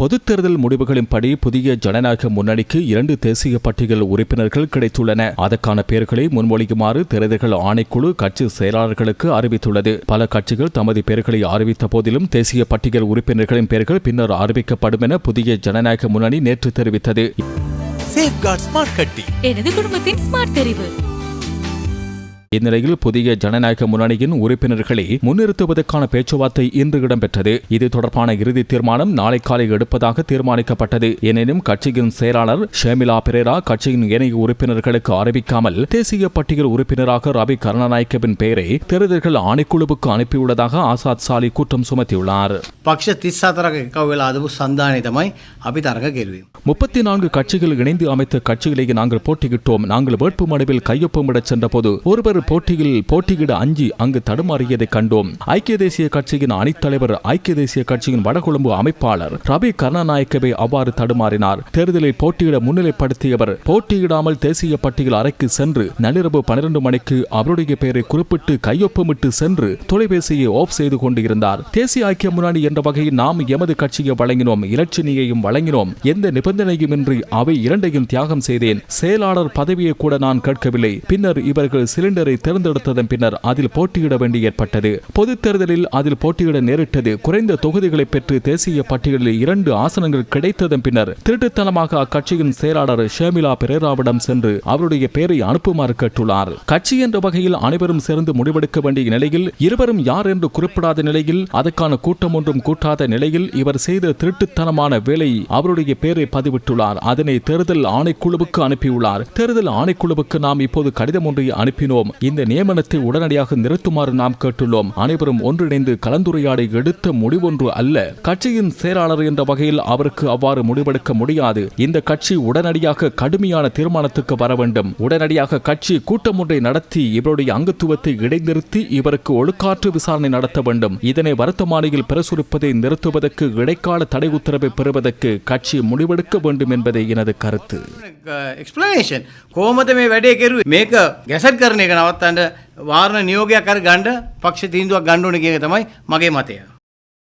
பொதுத் தேர்தல் முடிவுகளின்படி புதிய ஜனநாயக முன்னணிக்கு இரண்டு தேசிய பட்டியல் உறுப்பினர்கள் கிடைத்துள்ளன. அதற்கான பெயர்களை முன்மொழியுமாறு தேர்தல்கள் ஆணைக்குழு கட்சி செயலாளர்களுக்கு அறிவித்துள்ளது. பல கட்சிகள் தமது பெயர்களை அறிவித்த போதிலும் தேசிய பட்டியல் உறுப்பினர்களின் பெயர்கள் பின்னர் அறிவிக்கப்படும் என புதிய ஜனநாயக முன்னணி நேற்று தெரிவித்தது. எனது குடும்பத்தின் ஸ்மார்ட் தெரிவு. இந்நிலையில் புதிய ஜனநாயக முன்னணியின் உறுப்பினர்களை முன்னிறுத்துவதற்கான பேச்சுவார்த்தை இன்று இடம்பெற்றது. இது தொடர்பான இறுதி தீர்மானம் நாளை காலை எடுப்பதாக தீர்மானிக்கப்பட்டது. எனினும் கட்சியின் செயலாளர் ஷேமிலா பெரேரா கட்சியின் ஏனைய உறுப்பினர்களுக்கு அறிவிக்காமல் தேசிய பட்டியல் உறுப்பினராக ரவி கருணாநாயக்கவின் பெயரை தேர்தல்கள் ஆணைக்குழுவுக்கு அனுப்பியுள்ளதாக ஆசாத் சாலி குற்றம் சுமத்தியுள்ளார். பக்ஷ திசாதரக அதுவும் சந்தானிதமாய் அபிதாரக கேள்வி. முப்பத்தி நான்கு கட்சிகள் இணைந்து அமைத்த கட்சிகளை நாங்கள் போட்டியிட்டோம். நாங்கள் வேட்பு மனுவில் கையொப்பமிடச் சென்றபோது ஒருவர் போட்டியில் போட்டியிட அஞ்சி அங்கு தடுமாறியதை கண்டோம். ஐக்கிய தேசிய கட்சியின் அணித்தலைவர் ஐக்கிய தேசிய கட்சியின் வடகொழும்பு அமைப்பாளர் ரவி கருணாநாயக்கவை அவ்வாறு தடுமாறினார். தேர்தலில் போட்டியிட முன்னிலைப்படுத்தியவர் போட்டியிடாமல் தேசிய பட்டியல் அறைக்கு சென்று நள்ளிரவு பனிரெண்டு மணிக்கு அவருடைய பெயரை குறிப்பிட்டு கையொப்பமிட்டு சென்று தொலைபேசியை ஆஃப் செய்து கொண்டிருந்தார். தேசிய ஐக்கிய முன்னணி என்ற வகையில் நாம் எமது கட்சியை வழங்கினோம் இலட்சணியையும் வழங்கினோம். எந்த நிபந்தனையுமின்றி அவை இரண்டையும் தியாகம் செய்தேன். செயலாளர் பதவியை கூட நான் கேட்கவில்லை. பின்னர் இவர்கள் சிலிண்டரை தேர்ந்தெடுத்ததன் பின்னர் அதில் போட்டியிட வேண்டி ஏற்பட்டது. பொது தேர்தலில் அதில் போட்டியிட நேரிட்டது. குறைந்த தொகுதிகளை பெற்று தேசிய பட்டியலில் இரண்டு ஆசனங்கள் கிடைத்ததன் பின்னர் திருட்டுத்தனமாக அக்கட்சியின் செயலாளர் ஷேமிலா பெரேராவிடம் சென்று அவருடைய பெயரை அனுப்புமாறு கேட்டுள்ளார். கட்சி என்ற வகையில் அனைவரும் சேர்ந்து முடிவெடுக்க வேண்டிய நிலையில் இருவரும் யார் என்று குறிப்பிடாத நிலையில் அதற்கான கூட்டம் ஒன்றும் கூட்டாத நிலையில் இவர் செய்த திருட்டுத்தனமான வேலை அவருடைய பெயரை பதிவிட்டுள்ளார். அதனை தேர்தல் ஆணைக்குழுவுக்கு அனுப்பியுள்ளார். தேர்தல் ஆணைக்குழுவுக்கு நாம் இப்போது கடிதம் ஒன்றை அனுப்பினோம். இந்த நியமனத்தை உடனடியாக நிறுத்துமாறு நாம் கேட்டுள்ளோம். அனைவரும் ஒன்றிணைந்து கலந்துரையாடை எடுத்த முடிவொன்று அல்ல. கட்சியின் செயலாளர் என்ற வகையில் அவருக்கு அவ்வாறு முடிவெடுக்க முடியாது. இந்த கட்சி உடனடியாக கடுமையான தீர்மானத்துக்கு வர வேண்டும். உடனடியாக கட்சி கூட்டம் ஒன்றை நடத்தி இவருடைய அங்கத்துவத்தை இடைநிறுத்தி இவருக்கு ஒழுக்காற்று விசாரணை நடத்த வேண்டும். இதனை வருத்தமானியில் பிரசுரிப்பதை நிறுத்துவதற்கு இடைக்கால தடை உத்தரவை பெறுவதற்கு கட்சி முடிவெடுக்க வேண்டும் என்பதே எனது கருத்து. எக்ஸ்பிளனேஷன் கோமதமே வேடையை கேரு மேக்க கெசட் පවත්වන්න වාරණ නියෝගයක් අර ගන්න පක්ෂ තීන්දුවක් ගන්න ඕනේ කියන එක තමයි මගේ මතය.